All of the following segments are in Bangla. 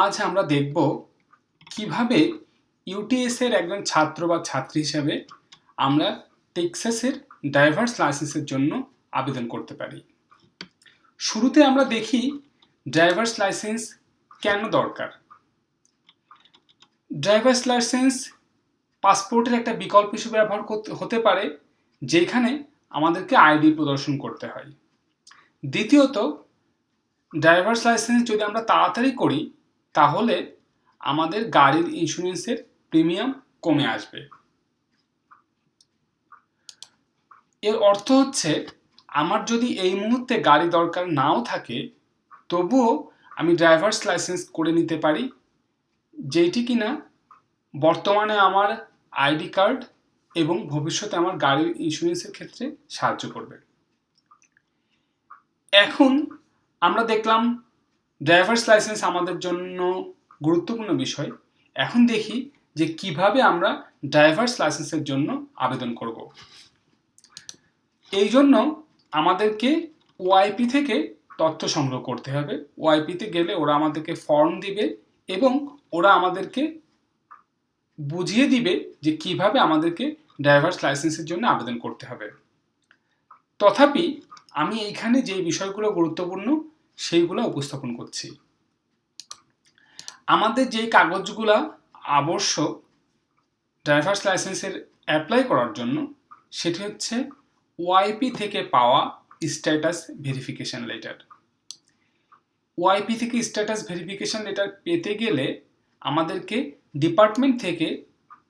আজ আমরা দেখব কীভাবে ইউটিএস এর একজন ছাত্র বা ছাত্রী হিসেবে আমরা টেক্সাসের ড্রাইভার্স লাইসেন্সের জন্য আবেদন করতে পারি। শুরুতে আমরা দেখি ড্রাইভার্স লাইসেন্স কেন দরকার। ড্রাইভার্স লাইসেন্স পাসপোর্টের একটা বিকল্প হিসেবে ব্যবহার হতে পারে, যেখানে আমাদেরকে আইডি প্রদর্শন করতে হয়। দ্বিতীয়ত ড্রাইভার্স লাইসেন্স যদি আমরা তাড়াতাড়ি করি, তাহলে আমাদের গাড়ির ইন্স্যুরেন্সের প্রিমিয়াম কমে আসবে। এর অর্থ হচ্ছে, আমার যদি এই মুহূর্তে গাড়ি দরকার নাও থাকে, তবুও আমি ড্রাইভার্স লাইসেন্স করে নিতে পারি যেটি কিনা বর্তমানে আমার আইডি কার্ড এবং ভবিষ্যতে আমার গাড়ির ইন্স্যুরেন্সের ক্ষেত্রে সাহায্য করবে। এখন আমরা দেখলাম ড্রাইভার্স লাইসেন্স আমাদের জন্য গুরুত্বপূর্ণ বিষয়। এখন দেখি যে কীভাবে আমরা ড্রাইভার্স লাইসেন্সের জন্য আবেদন করব। এই জন্য আমাদেরকে ওআইপি থেকে তথ্য সংগ্রহ করতে হবে। ওআইপিতে গেলে ওরা আমাদেরকে ফর্ম দিবে এবং ওরা আমাদেরকে বুঝিয়ে দিবে যে কীভাবে আমাদেরকে ড্রাইভার্স লাইসেন্সের জন্য আবেদন করতে হবে। তথাপি আমি এইখানে যে বিষয়গুলো গুরুত্বপূর্ণ সেইগুলো উপস্থাপন করছি। আমাদের যেই কাগজগুলো আবশ্যক ড্রাইভার্স লাইসেন্সের অ্যাপ্লাই করার জন্য, সেটি হচ্ছে ওআইপি থেকে পাওয়া status verification letter Y P থেকে স্ট্যাটাস ভেরিফিকেশন লেটার পেতে গেলে আমাদেরকে ডিপার্টমেন্ট থেকে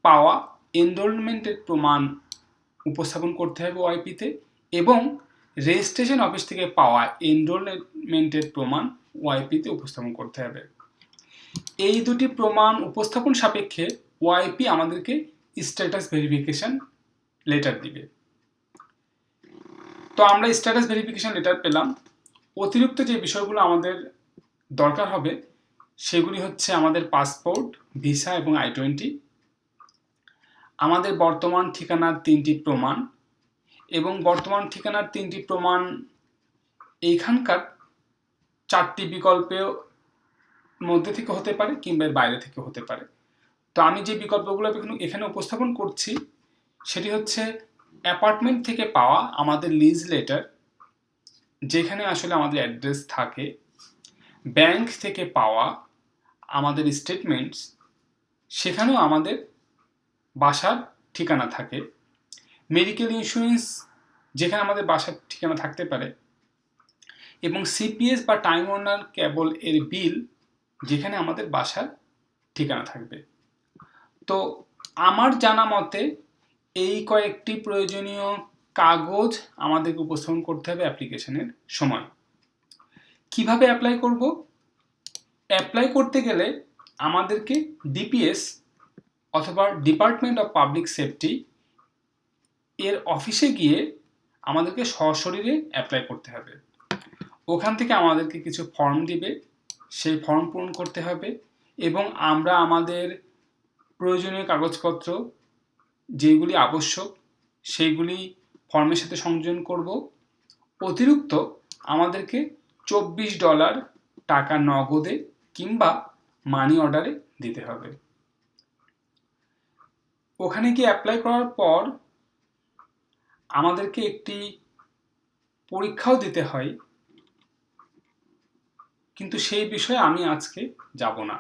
পাওয়া এনরোলমেন্টের প্রমাণ উপস্থাপন করতে হবে ওআইপিতে এবং রেজিস্ট্রেশন অফিস থেকে পাওয়া এনরোলমেন্টের প্রমাণ ওয়াইপিতে উপস্থাপন করতে হবে। এই দুটি প্রমাণ উপস্থাপন সাপেক্ষে ওয়াইপি আমাদেরকে স্ট্যাটাস ভেরিফিকেশন লেটার দিবে। তো আমরা স্ট্যাটাস ভেরিফিকেশন লেটার পেলাম। অতিরিক্ত যে বিষয়গুলো আমাদের দরকার হবে, সেগুলি হচ্ছে আমাদের পাসপোর্ট ভিসা এবং আই টোয়েন্টি আমাদের বর্তমান ঠিকানার তিনটি প্রমাণ। এবং বর্তমান ঠিকানার তিনটি প্রমাণ এইখানকার। চারটি বিকল্পের মধ্যে থেকে হতে পারে কিংবা বাইরে থেকে হতে পারে। তো আমি যে বিকল্পগুলো এখানে উপস্থাপন করছি, সেটি হচ্ছে অ্যাপার্টমেন্ট থেকে পাওয়া আমাদের লিজ লেটার, যেখানে আসলে আমাদের অ্যাড্রেস থাকে। ব্যাংক থেকে পাওয়া আমাদের স্টেটমেন্টস, সেখানেও আমাদের বাসার ঠিকানা থাকে। মেডিকেল ইন্স্যুরেন্স যেখানে আমাদের বাসার ঠিকানা থাকতে পারে এবং সিপিএস বা টাইম ওনার কেবল এর বিল যেখানে আমাদের বাসার ঠিকানা থাকবে। তো আমার জানা মতে এই কয়েকটি প্রয়োজনীয় কাগজ আমাদেরকে উপস্থাপন করতে হবে অ্যাপ্লিকেশনের সময়। কীভাবে অ্যাপ্লাই করব? অ্যাপ্লাই করতে গেলে আমাদেরকে ডিপিএস অথবা ডিপার্টমেন্ট অফ পাবলিক সেফটি এর অফিসে গিয়ে আমাদেরকে সশরীরে অ্যাপ্লাই করতে হবে। ওখান থেকে আমাদেরকে কিছু ফর্ম দিবে, সেই ফর্ম পূরণ করতে হবে এবং আমরা আমাদের প্রয়োজনীয় কাগজপত্র যেগুলি আবশ্যক, সেইগুলি ফর্মের সাথে সংযোজন করব। অতিরিক্ত আমাদেরকে চব্বিশ ডলার টাকা নগদে কিংবা মানি অর্ডারে দিতে হবে। ওখানে গিয়ে অ্যাপ্লাই করার পর আমাদেরকে একটি পরীক্ষাও দিতে হয়। কিন্তু সেই বিষয়ে আমি আজকে যাব না।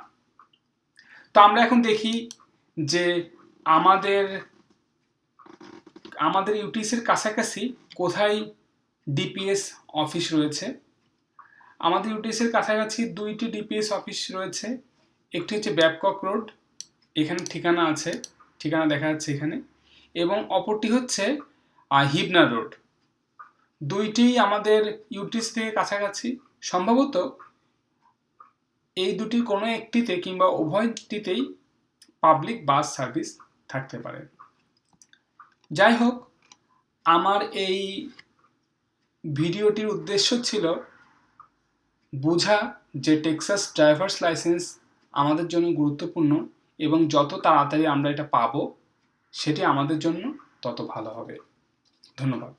তো আমরা এখন দেখি যে আমাদের আমাদের ইউটিসির কাছাকাছি কোথায় ডিপিএস অফিস রয়েছে? আমাদের ইউটিসির কাছাকাছি দুইটি ডিপিএস অফিস রয়েছে। একটি হচ্ছে ব্যাবকক রোড এখানে ঠিকানা আছে, ঠিকানা দেখা যাচ্ছে এখানে। এবং অপরটি হচ্ছে হিবনা রোড। দুইটি আমাদের ইউটিস থেকে কাছাকাছি। সম্ভবত এই দুটি কোনো একটিতে কিংবা উভয়টিতেই পাবলিক বাস সার্ভিস থাকতে পারে। যাই হোক, আমার এই ভিডিওটির উদ্দেশ্য ছিল বোঝা যে টেক্সাস ড্রাইভার্স লাইসেন্স আমাদের জন্য গুরুত্বপূর্ণ এবং যত তাড়াতাড়ি আমরা এটা পাবো, সেটি আমাদের জন্য তত ভালো হবে। ধন্যবাদ।